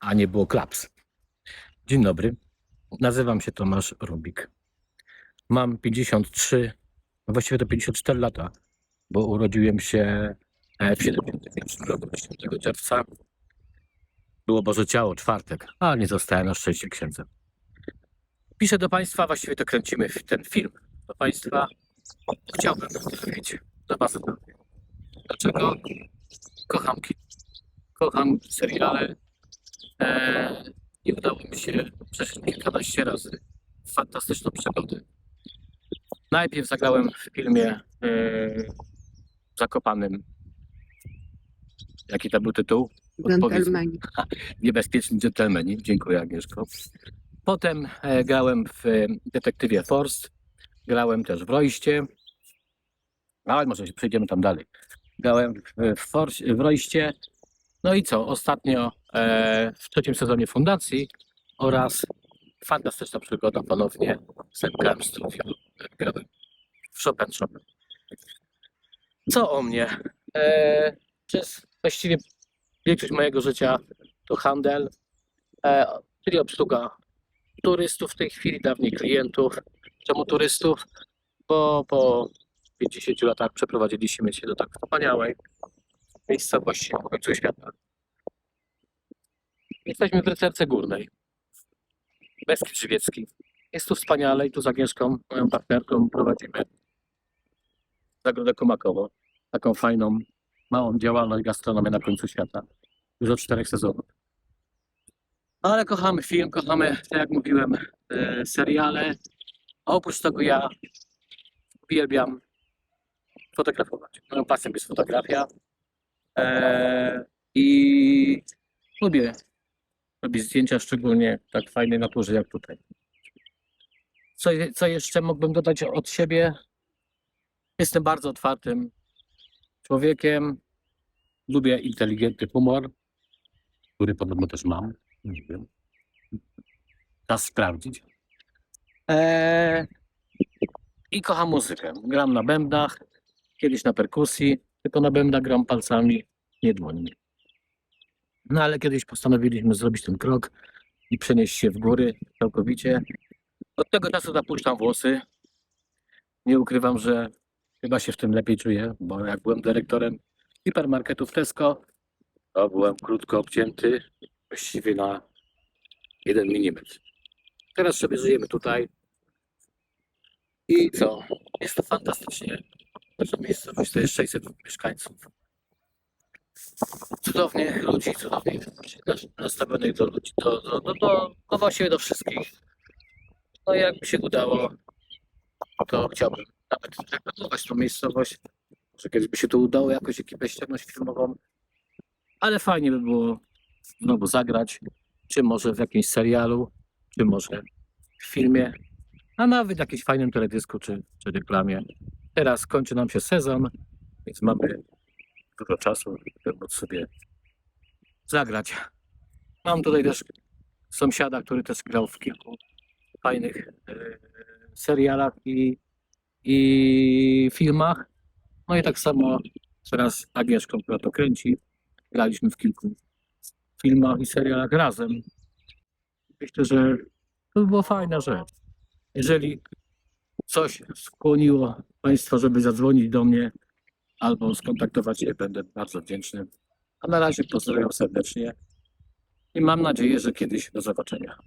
a nie było klaps. Dzień dobry, nazywam się Tomasz Rubik. Mam 53, no właściwie to 54 lata, bo urodziłem się e, w 71 roku, 10 czerwca. Było Boże Ciało, czwartek, a nie zostałem na szczęście księdzem. Piszę do Państwa, właściwie to kręcimy ten film do Państwa. Chciałbym powiedzieć do Was Dlaczego kocham? Kocham seriale. E, I udało mi się przeżyć kilkanaście razy fantastyczną przygodę. Najpierw zagrałem w filmie e, Zakopanym. Jaki to był tytuł? Dżentelmeni. Niebezpieczni dżentelmeni. Dziękuję Agnieszko. Potem e, grałem w e, Detektywie Forst. Grałem też w Rojście. Ale może przejdziemy tam dalej. Grałem w, w, Forś- w Rojście. No i co? Ostatnio e, w trzecim sezonie Fundacji oraz fantastyczna przygoda ponownie z MKM. Grałem w Chopin Chopin. Co o mnie? E, przez właściwie większość mojego życia to handel, e, czyli obsługa turystów w tej chwili, dawniej klientów. Czemu turystów? Bo po 50 latach przeprowadziliśmy się do tak wspaniałej miejscowości w końcu świata. Jesteśmy w Rycerce Górnej. Beskid Żywiecki. Jest tu wspaniale i tu z Agnieszką, moją partnerką, prowadzimy Zagrodę Komakowo. Taką fajną, małą działalność gastronomię na końcu świata. Już od czterech sezonów. Ale kochamy film, kochamy, tak jak mówiłem, e, seriale. A oprócz tego ja uwielbiam fotografować. Moją pasją jest fotografia. E, I lubię robić zdjęcia, szczególnie w tak fajnej naturze jak tutaj. Co, co jeszcze mógłbym dodać od siebie? Jestem bardzo otwartym człowiekiem. Lubię inteligentny humor, który podobno też mam. Nie wiem. Czas sprawdzić. Eee, I kocham muzykę. Gram na bębnach, kiedyś na perkusji, tylko na bębnach gram palcami, nie dłońmi. No ale kiedyś postanowiliśmy zrobić ten krok i przenieść się w góry całkowicie. Od tego czasu zapuszczam włosy. Nie ukrywam, że chyba się w tym lepiej czuję, bo jak byłem dyrektorem hipermarketu w Tesco, to byłem krótko obcięty, właściwie na jeden milimetr. Teraz sobie żyjemy tutaj. I co? Jest to fantastycznie. Nasza miejscowość to jest 600 mieszkańców. Cudownie ludzi, cudownie nas- nastawionych do ludzi, do, do, do, do, do właściwie do wszystkich. No i jakby się udało, to chciałbym nawet reprezentować tą miejscowość. Może kiedyś by się to udało jakoś ekipę ściągnąć filmową. Ale fajnie by było znowu zagrać, czy może w jakimś serialu, czy może w filmie, a nawet w jakimś fajnym teledysku, czy, czy reklamie. Teraz kończy nam się sezon, więc mamy dużo czasu, żeby móc sobie zagrać. Mam tutaj też sąsiada, który też grał w kilku fajnych e, serialach i, i filmach. No i tak samo teraz z Agnieszką, która to kręci, graliśmy w kilku filmach i serialach razem. Myślę, że to by była fajna rzecz. Jeżeli coś skłoniło Państwa, żeby zadzwonić do mnie albo skontaktować się, będę bardzo wdzięczny. A na razie pozdrawiam serdecznie i mam nadzieję, że kiedyś do zobaczenia.